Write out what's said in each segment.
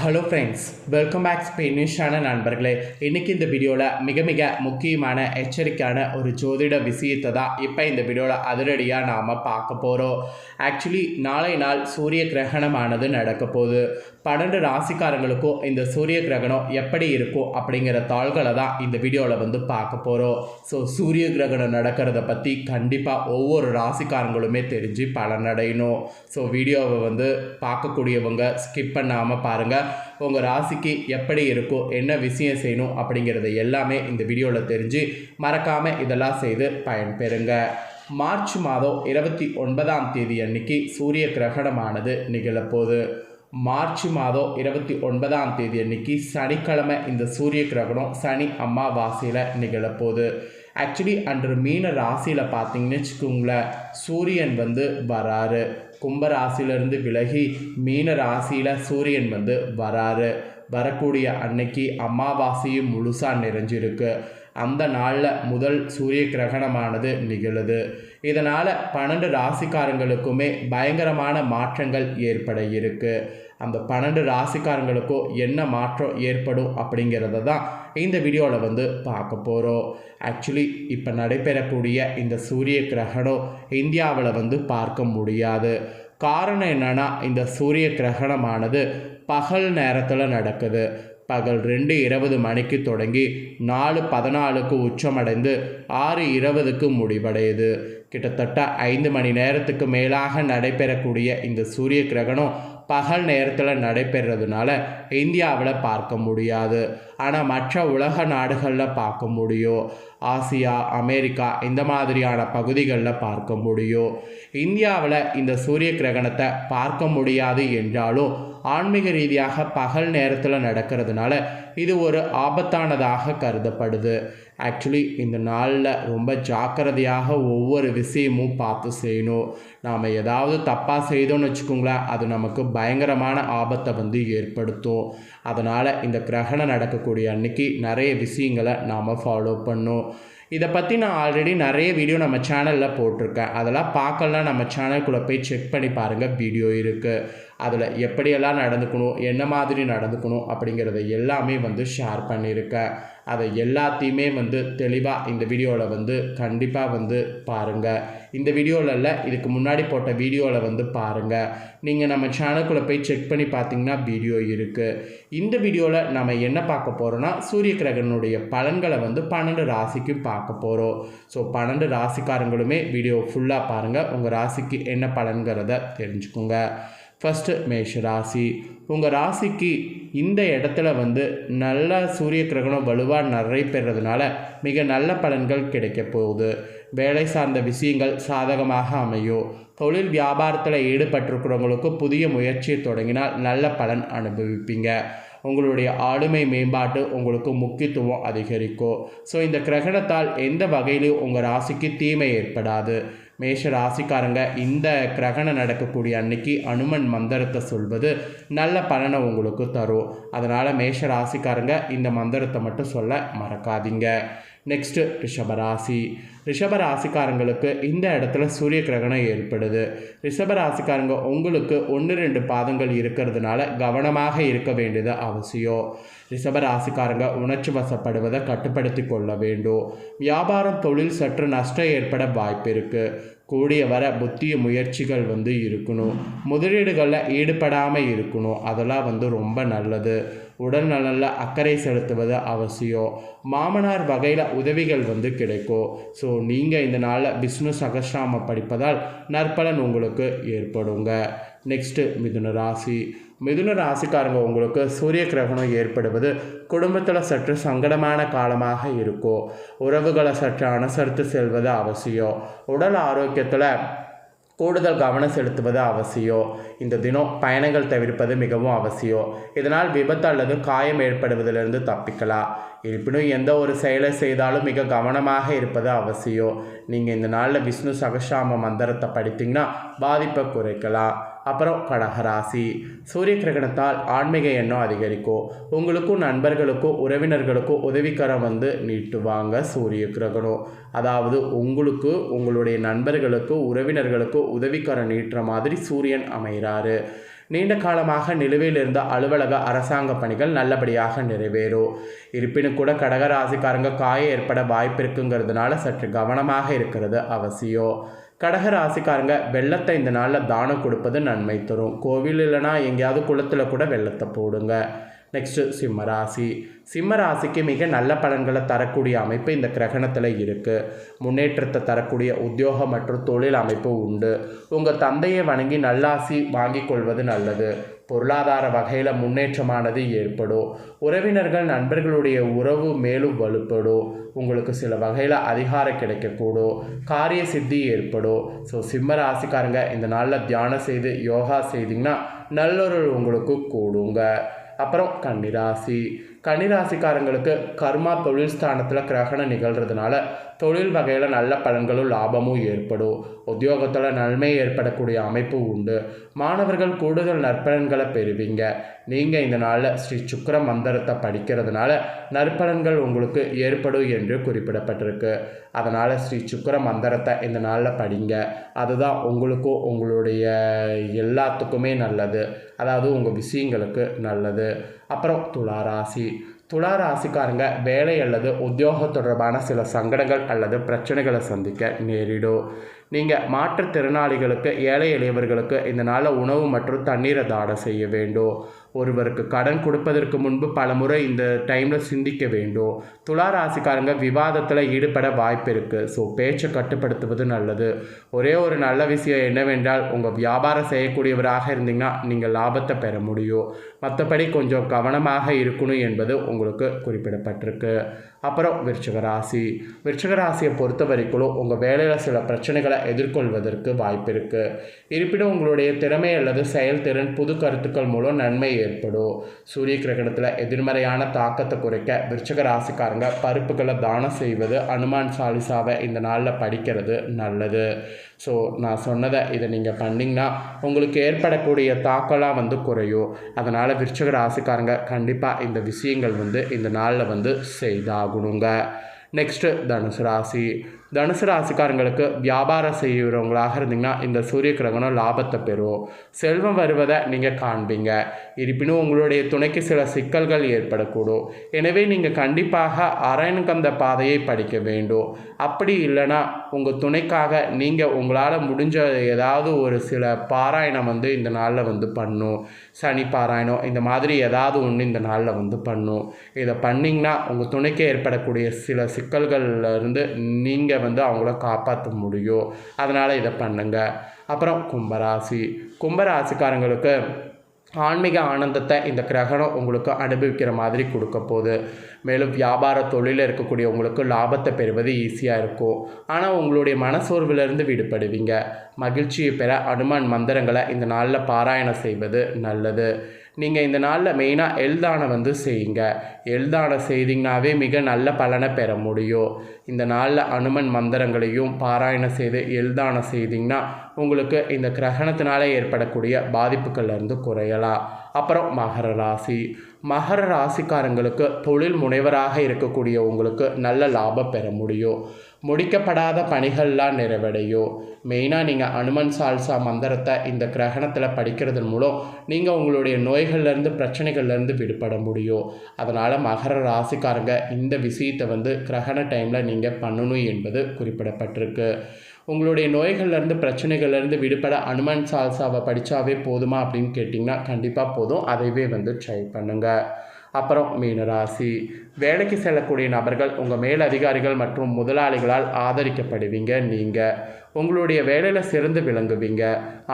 Hello friends welcome back ஸ்பெயினிஷான நண்பர்களே. இன்றைக்கி இந்த வீடியோவில் மிக மிக முக்கியமான எச்சரிக்கையான ஒரு ஜோதிட விஷயத்தை தான் இப்போ இந்த வீடியோவில் அதிரடியாக நாம் பார்க்க போகிறோம் ஆக்சுவலி நாளை நாள் சூரிய கிரகணமானது நடக்க போகுது. பன்னெண்டு ராசிக்காரங்களுக்கும் இந்த சூரிய கிரகணம் எப்படி இருக்கும் அப்படிங்கிற தாள்களை தான் இந்த வீடியோவில் வந்து பார்க்க போகிறோம் ஸோ சூரிய கிரகணம் நடக்கிறத பற்றி கண்டிப்பாக ஒவ்வொரு ராசிக்காரங்களுமே தெரிஞ்சு பலனடையணும். ஸோ வீடியோவை வந்து பார்க்கக்கூடியவங்க ஸ்கிப் பண்ணாமல் பாருங்கள் உங்கள் ராசிக்கு எப்படி இருக்கும் என்ன விஷயம் செய்யணும் அப்படிங்கிறத எல்லாமே இந்த வீடியோவில் தெரிஞ்சு மறக்காமல் இதெல்லாம் செய்து பயன்பெறுங்க. மார்ச் மாதம் இருபத்தி ஒன்பதாம் தேதி அன்னைக்கு சூரிய கிரகணமானது நிகழப்போகுது. மார்ச் மாதம் இருபத்தி ஒன்பதாம் தேதி அன்னைக்கு சனிக்கிழமை இந்த சூரிய கிரகணம் சனி அமாவாசையில் நிகழப்போகுது. ஆக்சுவலி அன்று மீன ராசியில் பார்த்தீங்கன்னு வச்சுக்கோங்களேன் சூரியன் வந்து வராரு. கும்ப ராசியிலிருந்து விலகி மீன ராசியில் சூரியன் வந்து வராரு. வரக்கூடிய அன்னைக்கு அமாவாசையும் முழுசாக நிறைஞ்சிருக்கு. அந்த நாளில் முதல் சூரிய கிரகணமானது நிகழுது. இதனால் பன்னெண்டு ராசிக்காரங்களுக்குமே பயங்கரமான மாற்றங்கள் ஏற்பட இருக்குது அந்த பன்னெண்டு ராசிக்காரங்களுக்கும் என்ன மாற்றம் ஏற்படும் அப்படிங்கிறத தான் இந்த வீடியோவில் வந்து பார்க்க போகிறோம் ஆக்சுவலி இப்போ நடைபெறக்கூடிய இந்த சூரிய கிரகணம் இந்தியாவில் வந்து பார்க்க முடியாது. காரணம் என்னென்னா இந்த சூரிய கிரகணமானது பகல் நேரத்தில் நடக்குது. பகல் ரெண்டு இருபது மணிக்கு தொடங்கி நாலு பதினாலுக்கு உச்சமடைந்து ஆறு இருபதுக்கு முடிவடையுது. கிட்டத்தட்ட ஐந்து மணி நேரத்துக்கு மேலாக நடைபெறக்கூடிய இந்த சூரிய கிரகணம் பகல் நேரத்தில் நடைபெறதுனால இந்தியாவில் பார்க்க முடியாது. ஆனால் மற்ற உலக நாடுகளில் பார்க்க முடியும். ஆசியா அமெரிக்கா இந்த மாதிரியான பகுதிகளில் பார்க்க முடியும். இந்தியாவில் இந்த சூரிய கிரகணத்தை பார்க்க முடியாது என்றாலும் ஆன்மீக ரீதியாக பகல் நேரத்தில் நடக்கிறதுனால இது ஒரு ஆபத்தானதாக கருதப்படுது. ஆக்சுவலி இந்த நாளில் ரொம்ப ஜாக்கிரதையாக ஒவ்வொரு விஷயமும் பார்த்து செய்யணும். நாம் ஏதாவது தப்பாக செய்தோம்னு வச்சுக்கோங்களேன் அது நமக்கு பயங்கரமான ஆபத்தை வந்து ஏற்படுத்தும். அதனால் இந்த கிரகணம் நடக்கக்கூடிய அன்னைக்கு நிறைய விஷயங்களை நாம் ஃபாலோ பண்ணும். இதை பற்றி நான் ஆல்ரெடி நிறைய வீடியோ நம்ம சேனலில் போட்டிருக்கேன். அதெல்லாம் பார்க்கலாம் நம்ம சேனல்குள்ளே போய் செக் பண்ணி பாருங்கள் வீடியோ இருக்குது அதில் எப்படியெல்லாம் நடந்துக்கணும் என்ன மாதிரி நடந்துக்கணும் அப்படிங்கிறத எல்லாமே வந்து ஷேர் பண்ணியிருக்கேன். அதை எல்லாத்தையுமே வந்து தெளிவாக இந்த வீடியோவில் வந்து கண்டிப்பாக வந்து பாருங்கள் இந்த வீடியோவில் இல்லை இதுக்கு முன்னாடி போட்ட வீடியோவில் வந்து பாருங்கள் நீங்கள் நம்ம சேனலுக்குள்ளே போய் செக் பண்ணி பார்த்தீங்கன்னா வீடியோ இருக்குது இந்த வீடியோவில் நம்ம என்ன பார்க்க போகிறோன்னா சூரிய கிரகனுடைய பலன்களை வந்து பன்னெண்டு ராசிக்கும் பார்க்க போகிறோம் ஸோ பன்னெண்டு ராசிக்காரங்களுமே வீடியோ ஃபுல்லாக பாருங்கள் உங்கள் ராசிக்கு என்ன பலன்கிறத தெரிஞ்சுக்கோங்க. ஃபஸ்ட்டு மேஷ ராசி. உங்கள் ராசிக்கு இந்த இடத்துல வந்து நல்ல சூரிய கிரகணம் வலுவாக நடைபெறதுனால மிக நல்ல பலன்கள் கிடைக்க போகுது. வேலை சார்ந்த விஷயங்கள் சாதகமாக அமையும். தொழில் வியாபாரத்தில் ஈடுபட்டிருக்கிறவங்களுக்கு புதிய முயற்சியை தொடங்கினால் நல்ல பலன் அனுபவிப்பீங்க. உங்களுடைய ஆளுமை மேம்பாட்டு உங்களுக்கு முக்கியத்துவம் அதிகரிக்கும். ஸோ இந்த கிரகணத்தால் எந்த வகையிலும் உங்கள் ராசிக்கு தீமை ஏற்படாது. மேஷ ராசிக்காரங்க இந்த கிரகணம் நடக்கக்கூடிய அன்னைக்கு அனுமன் மந்திரத்தை சொல்வது நல்ல பலனை உங்களுக்கு தரும். அதனால் மேஷ ராசிக்காரங்க இந்த மந்திரத்தை மட்டும் சொல்ல மறக்காதீங்க. நெக்ஸ்ட்டு ரிஷபராசி ரிஷபராசிக்காரங்களுக்கு இந்த இடத்துல சூரிய கிரகணம் ஏற்படுது. ரிஷபராசிக்காரங்க உங்களுக்கு ஒன்று ரெண்டு பாதங்கள் இருக்கிறதுனால கவனமாக இருக்க வேண்டியது அவசியம். ரிஷபராசிக்காரங்க உணர்ச்சி வசப்படுவதை கட்டுப்படுத்தி கொள்ள வேண்டும். வியாபாரம் தொழில் சற்று நஷ்டம் ஏற்பட வாய்ப்பு இருக்குது கூடிய வர புத்திய முயற்சிகள் வந்து இருக்கணும். முதலீடுகளில் ஈடுபடாமல் இருக்கணும். அதெல்லாம் வந்து ரொம்ப நல்லது. உடல் நலனில் அக்கறை செலுத்துவது அவசியம். மாமனார் வகையில் உதவிகள் வந்து கிடைக்கும். ஸோ நீங்கள் இந்த நாளில் விஷ்ணு சகசிராம படிப்பதால் நற்பலன் உங்களுக்கு ஏற்படுங்க. நெக்ஸ்ட்டு மிதுன ராசி. மிதுன ராசிக்காரங்க உங்களுக்கு சூரிய கிரகணம் ஏற்படுவது குடும்பத்தில் சற்று சங்கடமான காலமாக இருக்கும் உறவுகளை சற்று அனுசரித்து செல்வது அவசியம். உடல் ஆரோக்கியத்தில் கூடுதல் கவனம் செலுத்துவது அவசியம். இந்த தினம் பயணங்கள் தவிர்ப்பது மிகவும் அவசியம். இதனால் விபத்து அல்லது காயம் ஏற்படுவதிலிருந்து தப்பிக்கலாம். இருப்பினும் எந்த ஒரு செயலை செய்தாலும் மிக கவனமாக இருப்பது அவசியம். நீங்கள் இந்த நாளில் விஷ்ணு சகசாம மந்திரத்தை படித்தீங்கன்னா பாதிப்பை குறைக்கலாம். அப்புறம் கடகராசி சூரிய கிரகணத்தால் ஆன்மீக எண்ணம் அதிகரிக்கும். உங்களுக்கும் நண்பர்களுக்கும் உறவினர்களுக்கும் உதவிக்கரம் வந்து நீட்டுவாங்க சூரிய கிரகணம். அதாவது உங்களுக்கு உங்களுடைய நண்பர்களுக்கு உறவினர்களுக்கு உதவிக்கரம் நீட்டுற மாதிரி சூரியன் அமைகிறாரு நீண்ட காலமாக நிலுவையில் இருந்த அலுவலக அரசாங்க பணிகள் நல்லபடியாக நிறைவேறும். இருப்பினும் கூட கடகராசிக்காரங்க காயம் ஏற்பட வாய்ப்பு இருக்குங்கிறதுனால சற்று கவனமாக இருக்கிறது அவசியம். கடக ராசிக்காரங்க வெள்ளத்தை இந்த நாளில் தானம் கொடுப்பது நன்மை தரும். கோவில் இல்லைனா எங்கேயாவது குளத்தில் கூட வெள்ளத்தை போடுங்க. நெக்ஸ்ட்டு சிம்மராசி சிம்மராசிக்கு மிக நல்ல பலன்களை தரக்கூடிய அமைப்பு இந்த கிரகணத்தில் இருக்குது முன்னேற்றத்தை தரக்கூடிய உத்தியோகம் மற்றும் தொழில் அமைப்பு உண்டு. உங்கள் தந்தையை வணங்கி நல்லாசி வாங்கிக் கொள்வது நல்லது. பொருளாதார வகையில் முன்னேற்றமானது ஏற்படும். உறவினர்கள் நண்பர்களுடைய உறவு மேலும் வலுப்படும். உங்களுக்கு சில வகையில் அதிகாரம் கிடைக்கக்கூடும். காரிய சித்தி ஏற்படும். ஸோ சிம்ம ராசிக்காரங்க இந்த நாளில் தியானம் செய்து யோகா செய்திங்கன்னா நல்லொரு உங்களுக்கு கூடுங்க. அப்புறம் கன்னிராசி. கன்னிராசிக்காரங்களுக்கு கர்மா தொழில் ஸ்தானத்தில் கிரகணம் நிகழ்கிறதுனால தொழில் வகையில் நல்ல பலன்களும் லாபமும் ஏற்படும். உத்தியோகத்தில் நன்மை ஏற்படக்கூடிய அமைப்பு உண்டு. மாணவர்கள் கூடுதல் நற்பலன்களை பெறுவீங்க. நீங்கள் இந்த நாளில் ஸ்ரீ சுக்கர மந்திரத்தை படிக்கிறதுனால நற்பலன்கள் உங்களுக்கு ஏற்படும் என்று குறிப்பிடப்பட்டிருக்கு. அதனால் ஸ்ரீ சுக்கர மந்திரத்தை இந்த நாளில் படிங்க. அதுதான் உங்களுக்கும் உங்களுடைய எல்லாத்துக்குமே நல்லது. அதாவது உங்கள் விஷயங்களுக்கு நல்லது. அப்புறம் துளாராசி. துலா ராசிக்காரங்க வேலை அல்லது உத்தியோகம் தொடர்பான சில சங்கடங்கள் அல்லது பிரச்சனைகளை சந்திக்க நேரிடும். நீங்கள் மாற்றுத்திறனாளிகளுக்கு ஏழை எளியவர்களுக்கு இந்த நாளில் உணவு மற்றும் தண்ணீரை தானம் செய்ய வேண்டும். ஒருவருக்கு கடன் கொடுப்பதற்கு முன்பு பலமுறை இந்த டைமில் சிந்திக்க வேண்டும். துலா ராசிக்காரங்க விவாதத்தில் ஈடுபட வாய்ப்பு இருக்குது ஸோ பேச்சை கட்டுப்படுத்துவது நல்லது. ஒரே ஒரு நல்ல விஷயம் என்னவென்றால் உங்கள் வியாபாரம் செய்யக்கூடியவராக இருந்தீங்கன்னா நீங்கள் லாபத்தை பெற முடியும். மற்றபடி கொஞ்சம் கவனமாக இருக்கணும் என்பது உங்களுக்கு குறிப்பிடப்பட்டிருக்கு. அப்புறம் விருச்சக ராசி. விருச்சக ராசியை பொறுத்த வரைக்கும் உங்கள் வேலையில் சில பிரச்சனைகளை எதிர்கொள்வதற்கு வாய்ப்பு இருக்குது இருப்பினும் உங்களுடைய திறமை அல்லது செயல்திறன் புது கருத்துக்கள் மூலம் நன்மை ஏற்படும். சூரிய கிரகணத்தில் எதிர்மறையான தாக்கத்தை குறைக்க விருச்சக ராசிக்காரங்க பருப்புகளை தானம் செய்வது அனுமான் சாலிசாவை இந்த நாளில் படிக்கிறது நல்லது. ஸோ நான் சொன்னதை இதை நீங்கள் பண்ணிங்கன்னா உங்களுக்கு ஏற்படக்கூடிய தாக்கலாக வந்து குறையும் அதனால் விருச்சக ராசிக்காரங்க கண்டிப்பாக இந்த விஷயங்கள் வந்து இந்த நாளில் வந்து செய்தாகணுங்க. நெக்ஸ்ட்டு தனுசு ராசி. தனுசு ராசிக்காரங்களுக்கு வியாபாரம் செய்கிறவங்களாக இருந்தீங்கன்னா இந்த சூரிய கிரகணம் லாபத்தை பெறும். செல்வம் வருவதை நீங்கள் காண்பீங்க. இருப்பினும் உங்களுடைய துணைக்கு சில சிக்கல்கள் ஏற்படக்கூடும். எனவே நீங்கள் கண்டிப்பாக அரண்கந்த பாதையை படிக்க வேண்டும். அப்படி இல்லைன்னா உங்கள் துணைக்காக நீங்கள் உங்களால் முடிஞ்ச ஏதாவது ஒரு சில பாராயணம் வந்து இந்த நாளில் வந்து பண்ணும். சனி பாராயணம் இந்த மாதிரி ஏதாவது ஒன்று இந்த நாளில் வந்து பண்ணும். இதை பண்ணிங்கன்னா உங்கள் துணைக்கு ஏற்படக்கூடிய சில சிக்கல்கள்லேருந்து நீங்கள் நீங்கள் வந்து அவங்கள காப்பாற்ற முடியும் அதனால் இதை பண்ணுங்க. அப்புறம் கும்பராசி. கும்பராசிக்காரங்களுக்கு ஆன்மீக ஆனந்தத்தை இந்த கிரகணம் உங்களுக்கு அனுபவிக்கிற மாதிரி கொடுக்க போகுது. மேலும் வியாபார தொழிலில் இருக்கக்கூடிய உங்களுக்கு லாபத்தை பெறுவது ஈஸியாக இருக்கும். ஆனால் உங்களுடைய மனசோர்விலிருந்து விடுபடுவீங்க. மகிழ்ச்சியை பெற அனுமான் மந்திரங்களை இந்த நாளில் பாராயணம் செய்வது நல்லது. நீங்கள் இந்த நாளில் மெயினாக எழுதான வந்து செய்யுங்க. எல்தானம் செய்தீங்கனாவே மிக நல்ல பலனை பெற முடியும். இந்த நாளில் அனுமன் மந்திரங்களையும் பாராயணம் செய்து எல்தானம் செய்தீங்கன்னா உங்களுக்கு இந்த கிரகணத்தினால ஏற்படக்கூடிய பாதிப்புகள்லேருந்து குறையலாம். அப்புறம் மகர ராசி. மகர ராசிக்காரங்களுக்கு தொழில் முனைவராக இருக்கக்கூடிய உங்களுக்கு நல்ல லாபம் பெற முடியும். முடிக்கப்படாத பணிகள்லாம் நிறைவடையும். மெயினாக நீங்கள் அனுமன் சால்சா மந்திரத்தை இந்த கிரகணத்தில் படிக்கிறதன் மூலம் நீங்கள் உங்களுடைய நோய்கள்லேருந்து பிரச்சனைகள்லேருந்து விடுபட முடியும். அதனால் மகர ராசிக்காரங்க இந்த விஷயத்தை வந்து கிரகண டைமில் நீங்கள் பண்ணணும் என்பது குறிப்பிடப்பட்டிருக்கு. உங்களுடைய நோய்கள்லேருந்து பிரச்சனைகள்லேருந்து விடுபட அனுமன் சால்சாவை படித்தாவே போதுமா அப்படின்னு கேட்டிங்கன்னா கண்டிப்பாக போதும். அதைவே வந்து ட்ரை பண்ணுங்கள் அப்புறம் மீனராசி. வேலைக்கு செல்லக்கூடிய நபர்கள் உங்கள் மேலதிகாரிகள் மற்றும் முதலாளிகளால் ஆதரிக்கப்படுவீங்க நீங்கள் உங்களுடைய வேலையில் சிறந்து விளங்குவீங்க.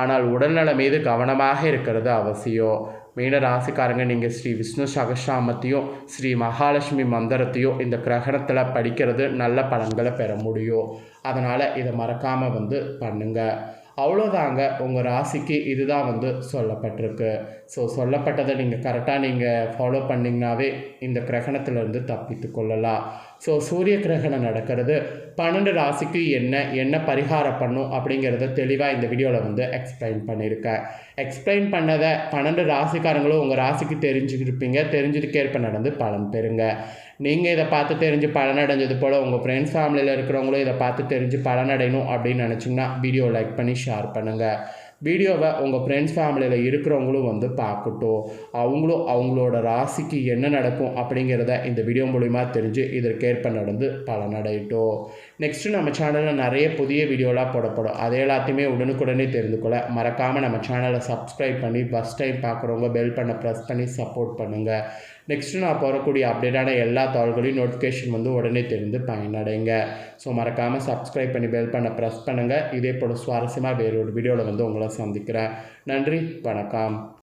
ஆனால் உடல்நலம் மீது கவனமாக இருக்கிறது அவசியம். மீன ராசிக்காரங்க நீங்கள் ஸ்ரீ விஷ்ணு சகசாமத்தையும் ஸ்ரீ மகாலட்சுமி மந்திரத்தையும் இந்த கிரகணத்தில் படிக்கிறது நல்ல பலன்களை பெற முடியும். அதனால் இதை மறக்காமல் வந்து பண்ணுங்கள் அவ்வளோதாங்க உங்கள் ராசிக்கு இதுதான் வந்து சொல்லப்பட்டிருக்கு. ஸோ சொல்லப்பட்டதை நீங்கள் கரெக்டாக நீங்கள் ஃபாலோ பண்ணிங்கனாவே இந்த கிரகணத்திலிருந்து தப்பித்து கொள்ளலாம். ஸோ சூரிய கிரகணம் நடக்கிறது. பன்னெண்டு ராசிக்கு என்ன என்ன பரிகாரம் பண்ணும் அப்படிங்கிறத தெளிவாக இந்த வீடியோவில் வந்து எக்ஸ்பிளைன் பண்ணியிருக்கேன். எக்ஸ்பிளைன் பண்ணதை பன்னெண்டு ராசிக்காரங்களும் உங்கள் ராசிக்கு தெரிஞ்சுக்கிருப்பீங்க. தெரிஞ்சதுக்கேற்ப நடந்து பலன் பெறுங்க. நீங்கள் இதை பார்த்து தெரிஞ்சு பலனடைஞ்சது போல் உங்கள் ஃப்ரெண்ட்ஸ் ஃபேமிலியில் இருக்கிறவங்களும் இதை பார்த்து தெரிஞ்சு பலனடையணும் அப்படின்னு நினச்சிங்கன்னா வீடியோ லைக் பண்ணி ஷேர் பண்ணுங்கள் வீடியோவை உங்கள் ஃப்ரெண்ட்ஸ் ஃபேமிலியில் இருக்கிறவங்களும் வந்து பார்க்கட்டும். அவங்களும் அவங்களோட ராசிக்கு என்ன நடக்கும் அப்படிங்கிறத இந்த வீடியோ மூலிமா தெரிஞ்சு இதற்கேற்ப நடந்து பலனடையட்டும். நெக்ஸ்ட்டு நம்ம சேனலில் நிறைய புதிய வீடியோலாம் போடப்படும். அதை எல்லாத்தையுமே உடனுக்குடனே தெரிந்து கொள்ள மறக்காமல் நம்ம சேனலை சப்ஸ்கிரைப் பண்ணி ஃபஸ்ட் டைம் பார்க்குறவங்க பெல் பண்ண ப்ரெஸ் பண்ணி சப்போர்ட் பண்ணுங்கள் நெக்ஸ்ட்டு நான் போடக்கூடிய அப்டேட்டான எல்லா தாள்களையும் நோட்டிஃபிகேஷன் வந்து உடனே தெரிந்து பயனடைங்க. ஸோ மறக்காமல் சப்ஸ்கிரைப் பண்ணி பெல் பண்ண ப்ரெஸ் பண்ணுங்கள் இதே போல் சுவாரஸ்யமாக வேறு ஒரு வீடியோவில் வந்து உங்களை சந்திக்கிறேன். நன்றி வணக்கம்.